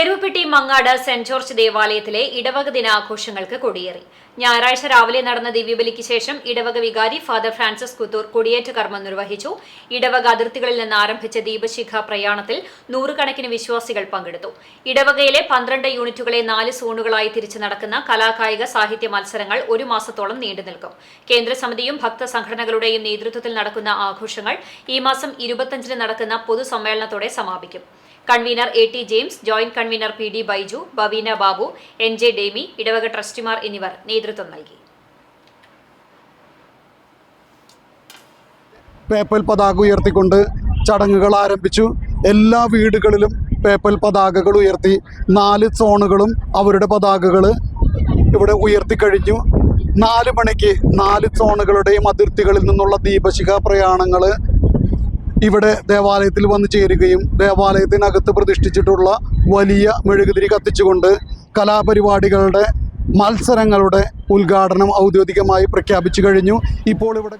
Eruvappetty Mangad saint George ദേവാലയത്തിലെ ഇടവക ദിനാഘോഷങ്ങൾക്ക് കൊടിയേറി. ഞായറാഴ്ച രാവിലെ നടന്ന ദിവ്യബലിക്ക് ശേഷം ഇടവക വികാരി ഫാദർ ഫ്രാൻസിസ് കുത്തൂർ കൊടിയേറ്റ കർമ്മം നിർവഹിച്ചു. ഇടവക അതിർത്തികളിൽ നിന്ന് ആരംഭിച്ച ദീപശിഖ പ്രയാണത്തിൽ നൂറുകണക്കിന് വിശ്വാസികൾ പങ്കെടുത്തു. ഇടവകയിലെ പന്ത്രണ്ട് യൂണിറ്റുകളെ നാല് സോണുകളായി തിരിച്ചു നടക്കുന്ന കലാകായിക സാഹിത്യ മത്സരങ്ങൾ ഒരു മാസത്തോളം നീണ്ടു നിൽക്കും. കേന്ദ്രസമിതിയും ഭക്തസംഘടനകളുടെയും നേതൃത്വത്തിൽ നടക്കുന്ന ആഘോഷങ്ങൾ ഈ മാസം ഇരുപത്തിയഞ്ചിന് നടക്കുന്ന പൊതുസമ്മേളനത്തോടെ സമാപിക്കും. Convener A T James joint convener P D Baiju Baveena Babu N J ഡേമി ഇടവക ട്രസ്റ്റിമാർ എന്നിവർ നേതൃത്വം നൽകി. പേപ്പൽ പതാക ഉയർത്തിക്കൊണ്ട് ചടങ്ങുകൾ ആരംഭിച്ചു. എല്ലാ വീടുകളിലും പേപ്പൽ പതാകകൾ ഉയർത്തി. നാല് സോണുകളും അവരുടെ പതാകകൾ ഇവിടെ ഉയർത്തിക്കഴിഞ്ഞു നാല് മണിക്ക് നാല് സോണുകളുടെയും അതിർത്തികളിൽ നിന്നുള്ള ദീപശിഖ പ്രയാണങ്ങൾ ഇവിടെ ദേവാലയത്തിൽ വന്നു ചേരുകയും ദേവാലയത്തിനകത്ത് പ്രതിഷ്ഠിച്ചിട്ടുള്ള വലിയ മെഴുകുതിരി കത്തിച്ചുകൊണ്ട് കലാപരിപാടികളുടെ മത്സരങ്ങളുടെ ഉദ്ഘാടനം ഔദ്യോഗികമായി പ്രഖ്യാപിച്ചു കഴിഞ്ഞു. ഇപ്പോൾ ഇവിടെ